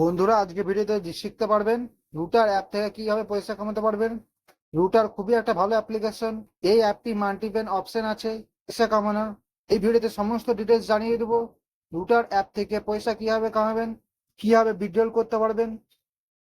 বন্ধুরা, আজকে ভিডিওতে শিখতে পারবেন, রুটার অ্যাপ থেকে কীভাবে পয়সা কামাতে পারবেন, রুটার খুবই একটা ভালো অ্যাপ্লিকেশন এই অ্যাপটি মাল্টিপেন অপশন আছে, পয়সা কামানোর। এই ভিডিওতে সমস্ত ডিটেলস জানিয়ে দেবো, রুটার অ্যাপ থেকে পয়সা কীভাবে কামাবেন, কীভাবে উইথড্রল করতে পারবেন।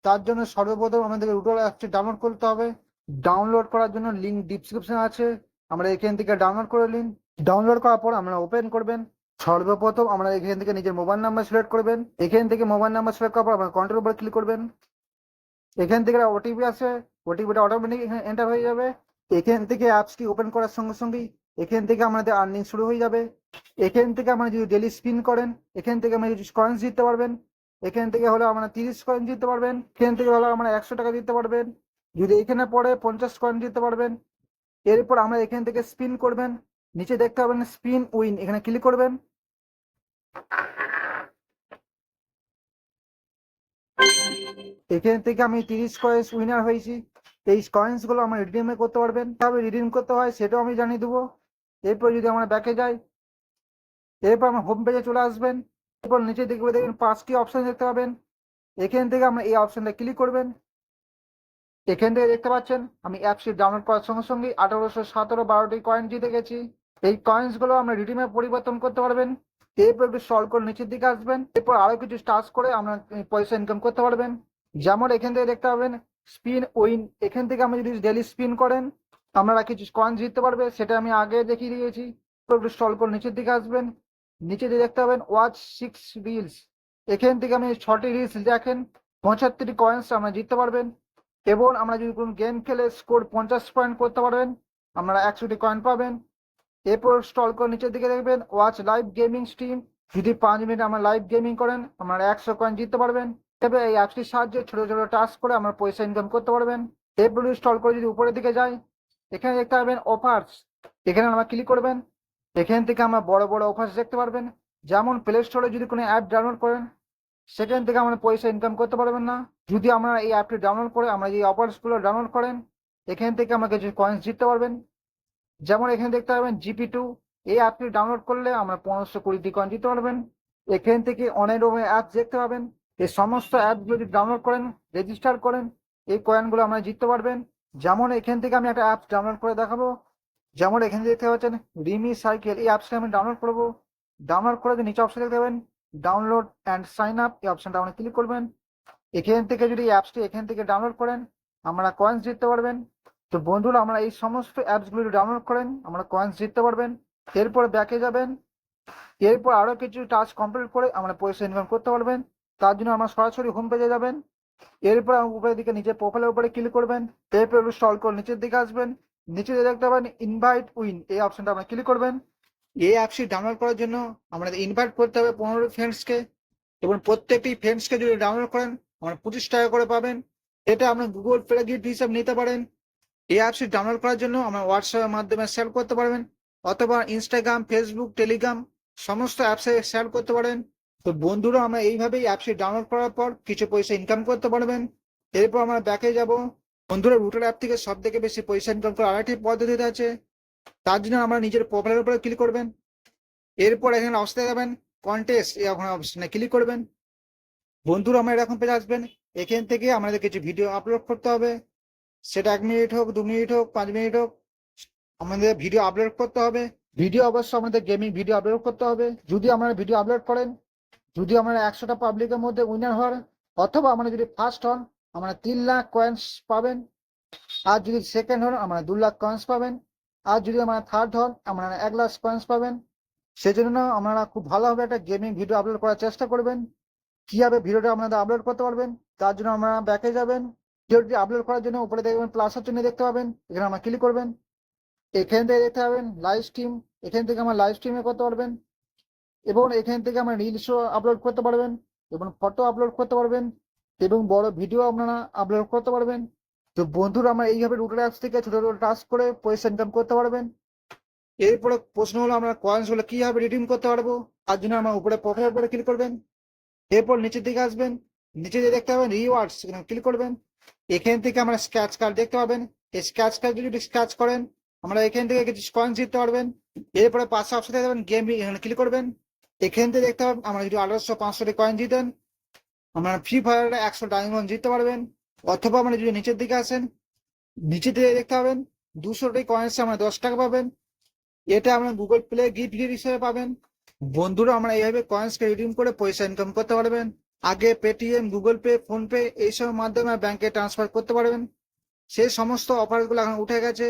তার জন্য সর্বপ্রথম আমাদেরকে রুটার অ্যাপটি ডাউনলোড করতে হবে। ডাউনলোড করার জন্য লিঙ্ক ডিসক্রিপশন আছে, আমরা এখান থেকে ডাউনলোড করে নিন। ডাউনলোড করার পর আমরা ওপেন করবেন। সর্বপ্রথম আমরা এখান থেকে নিজের মোবাইল নাম্বার সিলেক্ট করবেন এখান থেকে মোবাইল নাম্বার সিলেক্ট করার পর আপনার কন্ট্রোল উপর ক্লিক করবেন এখান থেকে ওটিপি আছে ওটিপিটা অটোমেটিক এন্টার হয়ে যাবে এখান থেকে অ্যাপসটি ওপেন করার সঙ্গে সঙ্গেই এখান থেকে আমাদের আর্নিং শুরু হয়ে যাবে এখান থেকে আমরা যদি ডেলি স্পিন করেন এখান থেকে আমরা যদি কয়েন্স জিততে পারবেন এখান থেকে হলে আমরা তিরিশ কয়েন জিততে পারবেন এখান থেকে হলে আমরা একশো টাকা জিততে পারবেন যদি এখানে পড়ে পঞ্চাশ কয়েন জিততে পারবেন এরপর আমরা এখান থেকে স্পিন করবেন নিচে দেখতে পাবেন স্পিন উইন এখানে ক্লিক করবেন এখান থেকে আমি তিরিশ কয়েন্স উইনার হয়েছি। এই কয়েন্সগুলো আমার রিডিম করতে পারবেন। কীভাবে রিডিম করতে হয় সেটাও আমি জানিয়ে দেবো। এরপর যদি আমরা ব্যাকে যাই, এরপর আমার হোম পেজে চলে আসবেন। এরপর নিচে দেখবে দেখবেন পাঁচটি অপশন দেখতে পাবেন। এখান থেকে আমরা এই অপশনটা ক্লিক করবেন। এখান থেকে দেখতে পাচ্ছেন, আমি অ্যাপসটি ডাউনলোড করার সঙ্গে সঙ্গে আঠারোশো সতেরো বারোটি কয়েন জিতে গেছি। এই কয়েন্সগুলো আমরা রিডিমে পরিবর্তন করতে পারবেন। একটু সলভ করে নিচের দিকে আসবেন, এরপর আরও কিছু টাচ করে আমরা পয়সা ইনকাম করতে পারবেন। যেমন এখান থেকে দেখতে পাবেন স্পিন উইন এখান থেকে আপনি যদি ডেলি স্পিন করেন, আপনারা কিছু কয়েন জিততে পারবে, সেটা আমি আগে দেখিয়ে দিয়েছি। একটু সলভ করে নিচের দিকে আসবেন, নিচে দিয়ে দেখতে পাবেন ওয়াচ সিক্স রিলস এখান থেকে আপনি ছটি রিলস দেখেন, পঁচাত্তরটি কয়েন্স আমরা জিততে পারবেন। এবং আমরা যদি কোনো গেম খেলে স্কোর পঞ্চাশ পয়েন্ট করতে পারবেন, আপনারা একশোটি কয়েন পাবেন। এরপর স্টল করে নিচের দিকে দেখবেন ওয়াচ লাইভ গেমিং স্ট্রিম যদি পাঁচ মিনিট আমরা লাইভ গেমিং করেন আপনারা একশো কয়েন জিততে পারবেন। তবে এই অ্যাপসটির সাহায্যে ছোট ছোট টাস্ক করে আমরা পয়সা ইনকাম করতে পারবেন। এরপর স্টল করে যদি উপরের দিকে যাই, এখানে দেখতে পাবেন অফার্স এখানে আমরা ক্লিক করবেন, এখান থেকে আমরা বড় বড় অফার্স দেখতে পারবেন। যেমন প্লে স্টোরে যদি কোনো অ্যাপ ডাউনলোড করেন, সেখান থেকে আমরা পয়সা ইনকাম করতে পারবেন না। যদি আমরা এই অ্যাপটি ডাউনলোড করে, আমরা যে অফার্সগুলো ডাউনলোড করেন, এখান থেকে আমরা কিছু কয়েন্স জিততে পারবেন। যেমন এখানে দেখতে পাবেন জিপি টু এই অ্যাপটি ডাউনলোড করলে আমরা পনেরোশো কুড়িটি কয়েন দিতে পারবেন। এখান থেকে অনেক রকমের অ্যাপ দেখতে পাবেন। এই সমস্ত অ্যাপগুলো যদি ডাউনলোড করেন রেজিস্টার করেন, এই কয়েনগুলো আমরা জিততে পারবেন। যেমন এখান থেকে আমি একটা অ্যাপ ডাউনলোড করে দেখাবো। যেমন এখানে দেখতে পাচ্ছেন রিমি সাইকেল, এই অ্যাপসটা আমি ডাউনলোড করব। ডাউনলোড করে নিচে অপশন দেখতে পাবেন ডাউনলোড অ্যান্ড সাইন আপ এই অপশনটা আপনি ক্লিক করবেন। এখান থেকে যদি অ্যাপসটি এখান থেকে ডাউনলোড করেন, আমরা কয়েন্স জিততে পারবেন। তো বন্ধুরা, আমরা এই সমস্ত অ্যাপসগুলো ডাউনলোড করেন, আমরা কয়েন্স জিততে পারবেন, এরপর ব্যাকে যাবেন, এরপর আরও কিছু টাস্ক কমপ্লিট করে আমরা পয়সা ইনকাম করতে পারবেন, তার জন্য আমরা সরাসরি হোম পেজে যাবেন, এরপর উপরের দিকে নিচে প্রোফাইলের উপরে ক্লিক করবেন, এরপর স্টল করে নিচের দিকে আসবেন, নিচে দেখতে পাবেন ইনভাইট উইন এই অপশনটা আপনারা ক্লিক করবেন, এই অ্যাপসটি ডাউনলোড করার জন্য আমাদের ইনভাইট করতে হবে পনেরো ফ্রেন্ডসকে এবং প্রত্যেকটি ফ্রেন্ডসকে যদি ডাউনলোড করেন, আমরা পঁচিশ টাকা করে পাবেন, এটা আপনি গুগল পে গিফট হিসাব নিতে পারেন এই অ্যাপসটি ডাউনলোড করার জন্য আমরা হোয়াটসঅ্যাপের মাধ্যমে শেয়ার করতে পারবেন, অথবা ইনস্টাগ্রাম ফেসবুক টেলিগ্রাম সমস্ত অ্যাপসে শেয়ার করতে পারেন। তো বন্ধুরা, আমরা এইভাবেই অ্যাপসটি ডাউনলোড করার পর কিছু পয়সা ইনকাম করতে পারবেন। এরপর আমরা ব্যাকে যাব। বন্ধুরা রুটার অ্যাপ থেকে সব থেকে বেশি পয়সা ইনকাম করার আরেকটি পদ্ধতি আছে। তার জন্য আমরা নিজের প্রোফাইলের উপরে ক্লিক করবেন। এরপর এখানে অবস্থা যাবেন কন্টেস্ট এখন অপশনে ক্লিক করবেন। বন্ধুরা, আমরা এরকম পেয়ে আসবেন। এখান থেকে আমাদের কিছু ভিডিও আপলোড করতে হবে। সেটা এক মিনিট হোক, দু মিনিট হোক, পাঁচ মিনিট হোক, আমাদের ভিডিও আপলোড করতে হবে। ভিডিও অবশ্য আমাদের গেমিং ভিডিও আপলোড করতে হবে। যদি আপনারা ভিডিও আপলোড করেন, যদি আমরা একশোটা পাবলিকের মধ্যে উইনার হন, অথবা আমরা যদি ফার্স্ট হন আমরা তিন লাখ কয়েন্স পাবেন। আর যদি সেকেন্ড হন আমরা দু লাখ কয়েন্স পাবেন। আর যদি আমরা থার্ড হন আমরা এক লাখ কয়েন্স পাবেন। সেজন্য আপনারা খুব ভালোভাবে একটা গেমিং ভিডিও আপলোড করার চেষ্টা করবেন। কীভাবে ভিডিওটা আপনারা আপলোড করতে পারবেন, তার জন্য আমরা ব্যাকে যাবেন। ভিডিওটি আপলোড করার জন্য উপরে দেখবেন প্লাসের চিহ্ন দেখতে পাবেন। এখানে আমরা ক্লিক করবেন। এখান থেকে দেখতে পাবেন লাইভ স্ট্রিম এখান থেকে আমরা লাইভ স্ট্রিমে করতে পারবেন। এবং এখান থেকে আমরা রিলসও আপলোড করতে পারবেন। এবং ফটো আপলোড করতে পারবেন। এবং বড় ভিডিও আপনারা আপলোড করতে পারবেন। তো বন্ধুরা, আমরা এইভাবে রুটার অ্যাপস থেকে ছোট ছোট টাস্ক করে পয়সা ইনকাম করতে পারবেন। এরপরে প্রশ্ন হলো, আমরা গুলো কীভাবে রিডিম করতে পারব? তার জন্য আমরা উপরে প্রোফাইল উপরে ক্লিক করবেন। এরপর নিচের দিকে আসবেন। নিচে দেখতে পাবেন রিওয়ার্ডস এখানে ক্লিক করবেন। এখান থেকে আমরা স্ক্র্যাচ কার্ড দেখতে পাবেন এই স্ক্র্যাচ কার্ড যদি স্ক্র্যাচ করেন, আমরা এখান থেকে কিছু কয়েন্স জিততে পারবেন। এরপরে পাঁচশো অপশন দেখতে পাবেন গেম এখানে ক্লিক করবেন। এখান থেকে দেখতে পাবেন আমরা যদি আঠারোশো পাঁচশোটি কয়েন জিতেন আপনারা ফ্রি ফায়ারে একশো ডায়মন্ড জিততে পারবেন। অথবা আপনারা যদি নিচের দিকে আসেন, নিচের দিকে দেখতে পাবেন দুশোটি কয়েন্সে আমরা দশ টাকা পাবেন। এটা আমরা গুগল প্লে গিফট হিসেবে পাবেন। বন্ধুরা, আমরা এইভাবে কয়েন্সকে রিডিম করে পয়সা ইনকাম করতে পারবেন। আগে পেটিএম গুগল পে ফোনপে এইসবের মাধ্যমে ব্যাংকে ট্রান্সফার করতে পারবেন। সেই সমস্ত অফারগুলো এখন উঠে গেছে।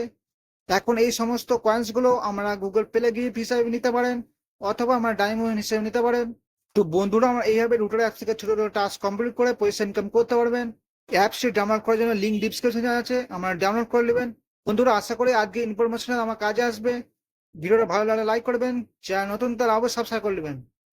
এখন এই সমস্ত কয়েন্সগুলো আমরা গুগল প্লে গিফট হিসাবে নিতে পারেন অথবা আমরা ডায়মন্ড হিসেবে নিতে পারেন। তো বন্ধুরা, আমরা এইভাবে রুটার অ্যাপ থেকে ছোট, ছোটো টাস্ক কমপ্লিট করে পয়সা ইনকাম করতে পারবেন। অ্যাপসটি ডাউনলোড করার জন্য লিঙ্ক ডিসক্রিপশনে আছে, আমরা ডাউনলোড করে নেবেন। বন্ধুরা, আশা করি আজকে ইনফরমেশন আমার কাজে আসবে। ভিডিওটা ভালো লাগলে লাইক করবেন, চ্যানেল নতুন তাহলে অবশ্যই সাবস্ক্রাইব করে নেবেন।